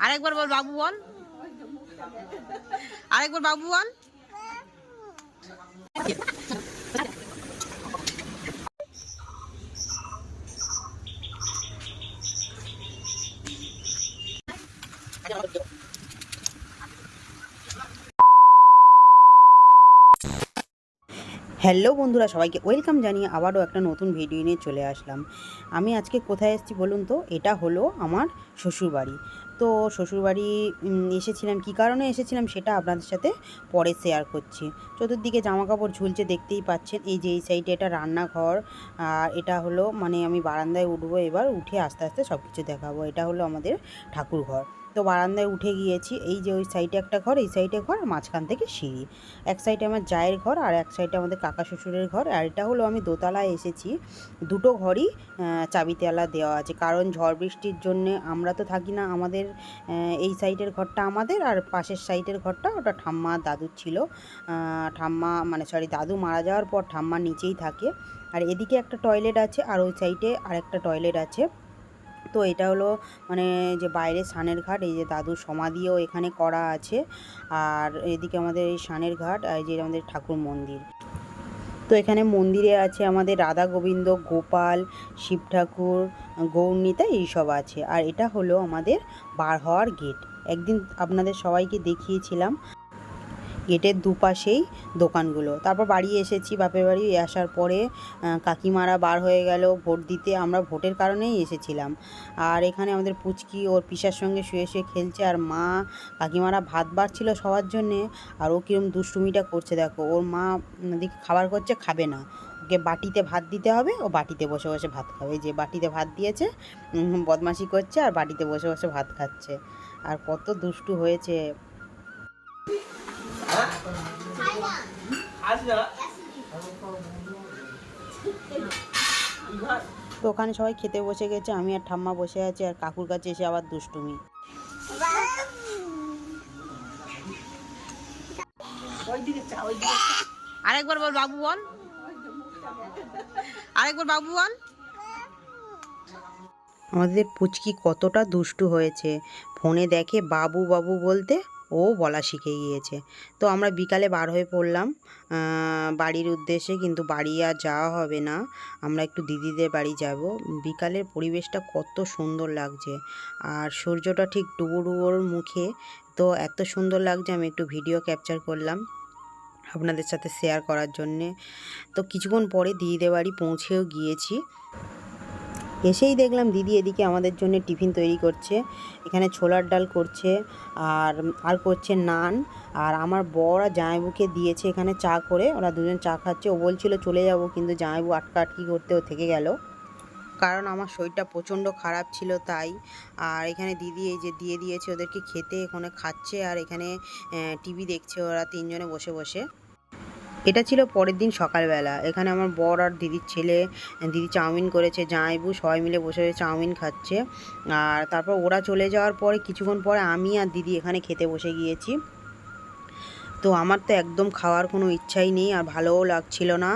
আরেকবার বল বাবু বল। আরেকবার বাবু বল। হ্যালো বন্ধুরা, সবাইকে ওয়েলকাম জানিয়ে আবারও একটা নতুন ভিডিও নিয়ে চলে আসলাম। আমি আজকে কোথায় এসেছি বলুন তো? এটা হলো আমার শ্বশুরবাড়ি। তো শ্বশুরবাড়ি এসেছিলাম, কী কারণে এসেছিলাম সেটা আপনাদের সাথে পরে শেয়ার করছি। চতুর্দিকে জামা কাপড় ঝুলছে, দেখতেই পাচ্ছেন, এই যে এই সাইডে এটা রান্নাঘর, আর এটা হলো মানে আমি বারান্দায় উঠবো, এবার উঠে আস্তে আস্তে সব কিছু দেখাবো। এটা হলো আমাদের ঠাকুর ঘর তো বারান্দায় উঠে গিয়েছি। এই যে ওই সাইডে একটা ঘর, এই সাইডে ঘর আর মাঝখান থেকে সিঁড়ি। এক সাইডে আমার জায়ের ঘর আর এক সাইডে আমাদের কাকা শ্বশুরের ঘর। আর এটা হলো আমি দোতলায় এসেছি। দুটো ঘরই চাবিতালা দেওয়া আছে। কারণ ঝড় বৃষ্টির জন্যে আমরা তো থাকি না আমাদের এই সাইডের ঘরটা আমাদের আর পাশের সাইডের ঘরটা ওটা ঠাম্মা দাদুর ছিল। ঠাম্মা মানে সরি দাদু মারা যাওয়ার পর ঠাম্মা নিচেই থাকে। আর এদিকে একটা টয়লেট আছে আর ওই সাইডে আরেকটা টয়লেট আছে। তো এটা হলো মানে যে বাইরে সানের ঘাট, এই যে দাদুর সমাধিও এখানে করা আছে। আর এদিকে আমাদের এই সানের ঘাট, আর যে আমাদের ঠাকুর মন্দির। তো এখানে মন্দিরে আছে আমাদের রাধা গোবিন্দ, গোপাল, শিব ঠাকুর, গৌরনীতা এইসব আছে। আর এটা হলো আমাদের বার হওয়ার গেট একদিন আপনাদের সবাইকে দেখিয়েছিলাম। গেটের দুপাশেই দোকানগুলো। তারপর বাড়ি এসেছি, বাপের বাড়ি আসার পরে কাকিমারা বার হয়ে গেল, ভোট দিতে আমরা ভোটের কারণেই এসেছিলাম। আর এখানে আমাদের পুচকি ওর পিসার সঙ্গে শুয়ে শুয়ে খেলছে, আর মা, কাকিমারা ভাত বাড়ছিল সবার জন্যে, আর ও কীরকম দুষ্টুমিটা করছে দেখো। ওর মা দিকে খাবার করছে, খাবে না। ওকে বাটিতে ভাত দিতে হবে, ও বাটিতে বসে বসে ভাত খাবে। যে বাটিতে ভাত দিয়েছে বদমাশি করছে, আর বাটিতে বসে বসে ভাত খাচ্ছে। আর কত দুষ্টু হয়েছে। তো ওখানে সবাই খেতে বসে গেছে, আমি আর ঠাম্মা বসে আছি আর কাকুর কাছে এসে আবার দুষ্টুমি। আরেকবার বল বাবু বল। আরেকবার বাবু বল। আমাদের পুচকি কতটা দুষ্টু হয়েছে। ফোনে দেখে বাবু বাবু বলতে ও বলা শিখে গিয়েছে। তো আমরা বিকালে বার হয়ে পড়লাম। বাড়ির উদ্দেশ্যে কিন্তু বাড়ি আর যাওয়া হবে না। আমরা একটু দিদিদের বাড়ি যাব। বিকালের পরিবেশটা কত সুন্দর লাগছে। আর সূর্যটা ঠিক ডুবো ডুবোর মুখে তো এত সুন্দর লাগছে, আমি একটু ভিডিও ক্যাপচার করলাম আপনাদের সাথে শেয়ার করার জন্যে। তো কিছুক্ষণ পরে দিদিদের বাড়ি পৌঁছেও গিয়েছি। এসেই দেখলাম দিদি এদিকে আমাদের জন্য টিফিন তৈরি করছে, এখানে ছোলার ডাল করছে, আর আর করছে নান, আর আমার বর আর জামাইবুকে দিয়েছে এখানে চা করে, ওরা দুজন চা খাচ্ছে, ও বলছিল চলে যাব কিন্তু জামাইবু আটকা আটকি করতে ও থেকে গেল, কারণ আমার শরীরটা প্রচণ্ড খারাপ ছিল তাই, আর এখানে দিদি এই যে দিয়ে দিয়েছে ওদেরকে খেতে, এখানে খাচ্ছে, আর এখানে টিভি দেখছে ওরা তিনজনে বসে বসে। এটা ছিল পরের দিন সকালবেলা। এখানে আমার বর আর দিদির ছেলে, দিদি চাউমিন করেছে, জামাইবু সবাই মিলে বসে বসে চাউমিন খাচ্ছে। আর তারপর ওরা চলে যাওয়ার পরে কিছুক্ষণ পরে আমি আর দিদি এখানে খেতে বসে গিয়েছি। তো আমার তো একদম খাওয়ার কোনো ইচ্ছাই নেই আর ভালোও লাগছিল না।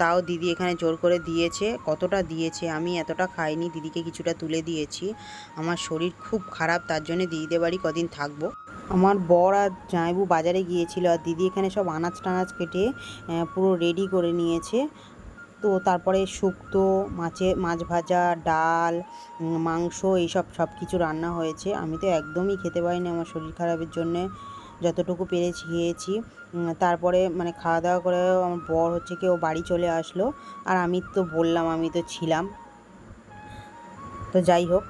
তাও দিদি এখানে জোর করে দিয়েছে। কতটা দিয়েছে আমি এতটা খাইনি, দিদিকে কিছুটা তুলে দিয়েছি। আমার শরীর খুব খারাপ, তার জন্য দিদিদের বাড়ি কদিন থাকব। আমার বর আর জামাইবু বাজারে গিয়েছিল আর দিদি এখানে সব আনাজ টানাজ কেটে পুরো রেডি করে নিয়েছে। তো তারপরে শুক্তো, মাছে, মাছ ভাজা, ডাল মাংস এইসব সব কিছু রান্না হয়েছে। আমি তো একদমই খেতে পারিনি আমার শরীর খারাপের জন্যে, যতটুকু পেরেছি, খেয়েছি। তারপরে মানে খাওয়া দাওয়া করে আমার বর হচ্ছে কেউ বাড়ি চলে আসলো। আর আমি তো বললাম, আমি তো ছিলাম। তো যাই হোক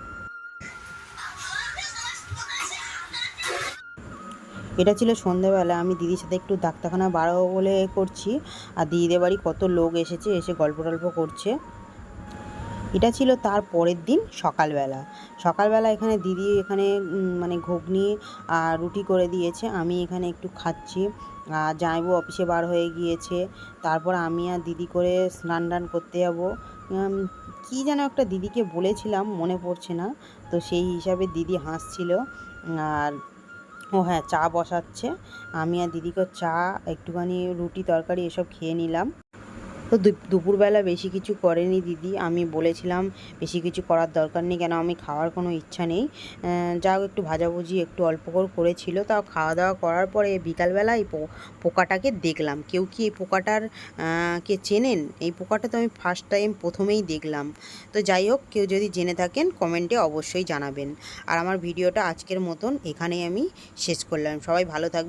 এটা ছিল সন্ধেবেলা, আমি দিদির সাথে একটু ডাক্তারখানা বাড়াবো বলে করছি। আর দিদিদের বাড়ি কত লোক এসেছে, এসে গল্প টল্প করছে। এটা ছিল তার পরের দিন সকালবেলা। সকালবেলা এখানে দিদি এখানে মানে ঘুগনি আর রুটি করে দিয়েছে। আমি এখানে একটু খাচ্ছি। আর জামাইবু অফিসে বার হয়ে গিয়েছে। তারপর আমি আর দিদি করে স্নান টান করতে যাব। কী যেন একটা দিদিকে বলেছিলাম, মনে পড়ছে না। তো সেই হিসাবে দিদি হাসছিল। আর ও হ্যাঁ চা বসাচ্ছে। আমি আর দিদিকে চা একটুখানি রুটি তরকারি এসব খেয়ে নিলাম। তো দুপুরবেলা বেশি কিছু করেনি দিদি। আমি বলেছিলাম, বেশি কিছু করার দরকার নেই, কেন আমি খাওয়ার কোনো ইচ্ছা নেই। যা একটু ভাজাভুজি, একটু অল্প করে করেছিল। তাও খাওয়া দাওয়া করার পরে বিকালবেলা এই পোকাটাকে দেখলাম। কেউ কি এই পোকাটার কে চেনেন? এই পোকাটা তো আমি ফার্স্ট টাইম প্রথমেই দেখলাম। তো যাই হোক, কেউ যদি জেনে থাকেন, কমেন্টে অবশ্যই জানাবেন। আর আমার ভিডিওটা আজকের মতন এখানেই আমি শেষ করলাম। সবাই ভালো থাকবেন।